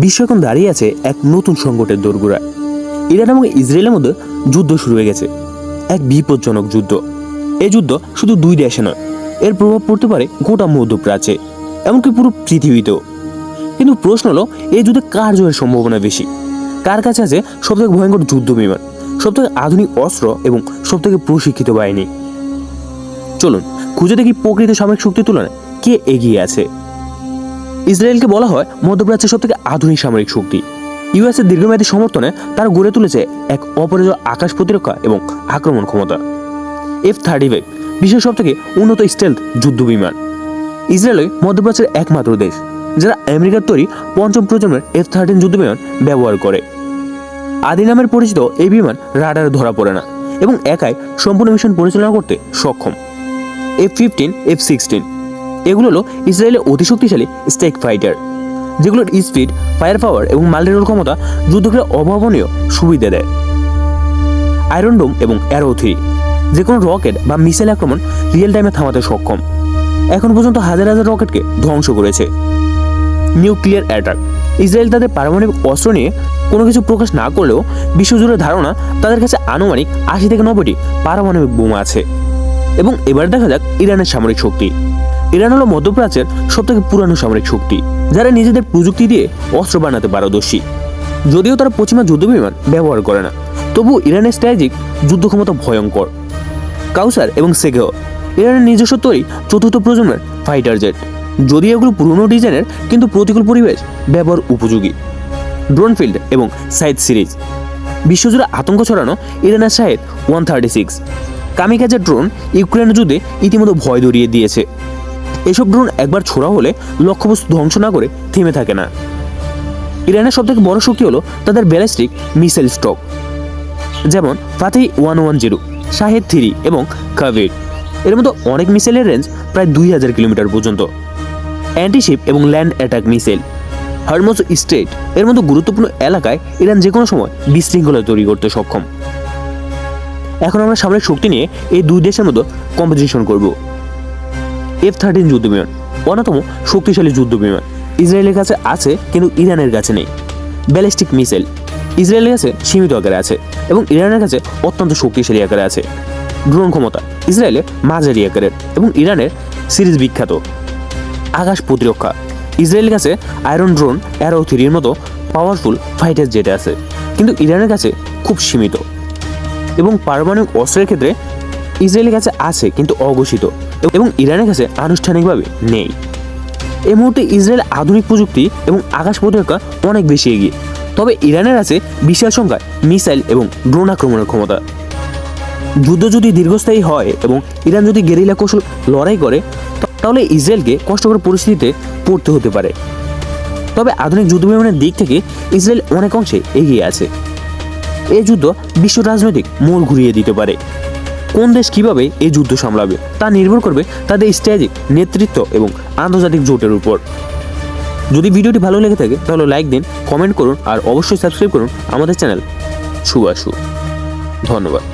বিশ্ব এখন দাঁড়িয়ে আছে এক নতুন সংকটের দোরগোড়ায়। ইরান এবং ইসরায়েলের মধ্যে যুদ্ধ শুরু হয়ে গেছে। এক বিপজ্জনক যুদ্ধ। এই যুদ্ধ শুধু দুই দেশে নয়, এর প্রভাব পড়তে পারে গোটা মধ্যপ্রাচ্যে, এমনকি পুরো পৃথিবীতেও। কিন্তু প্রশ্ন হলো, এই যুদ্ধে কার জয়ের সম্ভাবনা বেশি? কার কাছে আছে সবথেকে ভয়ঙ্কর যুদ্ধ বিমান, সবথেকে আধুনিক অস্ত্র এবং সবথেকে প্রশিক্ষিত বাহিনী? চলুন, খুঁজে দেখি প্রকৃত সামরিক শক্তির তুলনায় কে এগিয়ে আছে। ইসরায়েলকে বলা হয় মধ্যপ্রাচ্যের সবথেকে আধুনিক সামরিক শক্তি। ইউএসের দীর্ঘমেয়াদী সমর্থনে তারা গড়ে তুলেছে এক অপরাজয় আকাশ প্রতিরক্ষা এবং আক্রমণ ক্ষমতা। এফ থার্টি ফাইভ বিশ্বের সবথেকে উন্নত স্টেলথ যুদ্ধ বিমান ইসরায়েলই মধ্যপ্রাচ্যের একমাত্র দেশ, যারা আমেরিকার তৈরি পঞ্চম প্রজন্মের এফ থার্টিন যুদ্ধ বিমান ব্যবহার করে। আদি নামের পরিচিত এই বিমান রাডারে ধরা পড়ে না এবং একাই সম্পূর্ণ মিশন পরিচালনা করতে সক্ষম। এফ ফিফটিন, এফ সিক্সটিন এগুলো হলো ইসরায়েলের অতি শক্তিশালী স্টেক ফাইটার যেগুলোর স্পিড ফায়ার পাওয়ার এবং মাল্টিরোল ক্ষমতা যুদ্ধকে অভাবনীয় সুবিধা দেয়। আয়রন ডোম এবং অ্যারো থ্রি যে কোনো রকেট বা মিসাইল আক্রমণ রিয়েল টাইমে থামাতে সক্ষম, এখন পর্যন্ত হাজার হাজার রকেটকে ধ্বংস করেছে। নিউক্লিয়ার অ্যাটাক ইসরায়েল তাদের পারমাণবিক অস্ত্র নিয়ে কোনো কিছু প্রকাশ না করলেও বিশ্বজুড়ে ধারণা তাদের কাছে আনুমানিক আশি থেকে নব্বইটি পারমাণবিক বোমা আছে। এবং এবার দেখা যাক ইরানের সামরিক শক্তি। ইরান হলো মধ্যপ্রাচ্যের সবথেকে পুরানো সামরিক শক্তি, যারা নিজেদের প্রযুক্তি দিয়ে অস্ত্র বানাতে পারদর্শী। যদিও তারা পশ্চিমা যুদ্ধবিমান ব্যবহার করে না তবু ইরানের স্ট্র্যাটেজিক যুদ্ধ ক্ষমতা ভয়ঙ্কর। কাউসার এবং সেগেও ইরানের নিজস্ব তৈরি চতুর্থ প্রজন্মের ফাইটার জেট, যদিও এগুলো পুরনো ডিজাইনের কিন্তু প্রতিকূল পরিবেশ ব্যবহার উপযোগী। ড্রোন ফিল্ড এবং সাইদ সিরিজ, বিশ্বজুড়ে আতঙ্ক ছড়ানো ইরানের সাহেদ ওয়ান থার্টি সিক্স। কামিকাজের ড্রোন ইউক্রেনের যুদ্ধে ইতিমধ্যে ভয় ধরিয়ে দিয়েছে। এসব ড্রোন একবার ছোড়া হলে লক্ষ্যবস্তু ধ্বংস না করে থেমে থাকে না। ইরানের সবথেকে বড় শক্তি হলো তাদের ব্যালিস্টিক মিসাইল স্টক যেমন Fateh one one zero, Shahed three এবং কাভিড এর মতো অনেক মিসাইলের রেঞ্জ প্রায় দুই হাজার কিলোমিটার পর্যন্ত। অ্যান্টিশিপ এবং land attack missile, Hormuz strait, এর মতো গুরুত্বপূর্ণ এলাকায় ইরান যে কোনো সময় বিশৃঙ্খলা তৈরি করতে সক্ষম। এখন আমরা সামরিক শক্তি নিয়ে এই দুই দেশের মধ্যে কম্পিটিশন করব। এফ থার্টিন যুদ্ধ বিমান অন্যতম শক্তিশালী যুদ্ধ বিমান ইসরায়েলের কাছে আছে, কিন্তু ইরানের কাছে নেই। ব্যালিস্টিক মিসাইল, ইসরায়েলের কাছে সীমিত আকারে আছে এবং ইরানের কাছে অত্যন্ত শক্তিশালী আকারে আছে। ড্রোন ক্ষমতা ইসরায়েলের মাঝারি আকারের এবং ইরানের সিরিজ বিখ্যাত। আকাশ প্রতিরক্ষা, ইসরায়েলের কাছে আয়রন ড্রোন অ্যারো থ্রির মতো পাওয়ারফুল ফাইটার জেট আছে, কিন্তু ইরানের কাছে খুব সীমিত। এবং পারমাণবিক অস্ত্রের ক্ষেত্রে ইসরায়েলের কাছে আছে, কিন্তু অঘোষিত এবং ইরানের কাছে আনুষ্ঠানিকভাবে নেই। এই মুহূর্তে ইসরায়েল আধুনিক প্রযুক্তি এবং আকাশ প্রতিরক্ষা অনেক বেশি এগিয়ে, তবে ইরানের আছে বিশাল সংখ্যায় মিসাইল এবং ড্রোন আক্রমণের ক্ষমতা। যুদ্ধ যদি দীর্ঘস্থায়ী হয় এবং ইরান যদি গেরিলা কৌশল লড়াই করে, তাহলে ইসরায়েলকে কষ্টকর পরিস্থিতিতে পড়তে হতে পারে। তবে আধুনিক যুদ্ধ বিমানের দিক থেকে ইসরায়েল অনেক অংশে এগিয়ে আছে। এই যুদ্ধ বিশ্ব রাজনৈতিক মোড় ঘুরিয়ে দিতে পারে। কোন দেশ কীভাবে এই যুদ্ধ সামলাবে তা নির্ভর করবে তাদের স্ট্র্যাটেজিক নেতৃত্ব এবং আন্তর্জাতিক জোটের উপর। যদি ভিডিওটি ভালো লেগে থাকে, তাহলে লাইক দিন, কমেন্ট করুন আর অবশ্যই সাবস্ক্রাইব করুন আমাদের চ্যানেল সুবাসু ধন্যবাদ।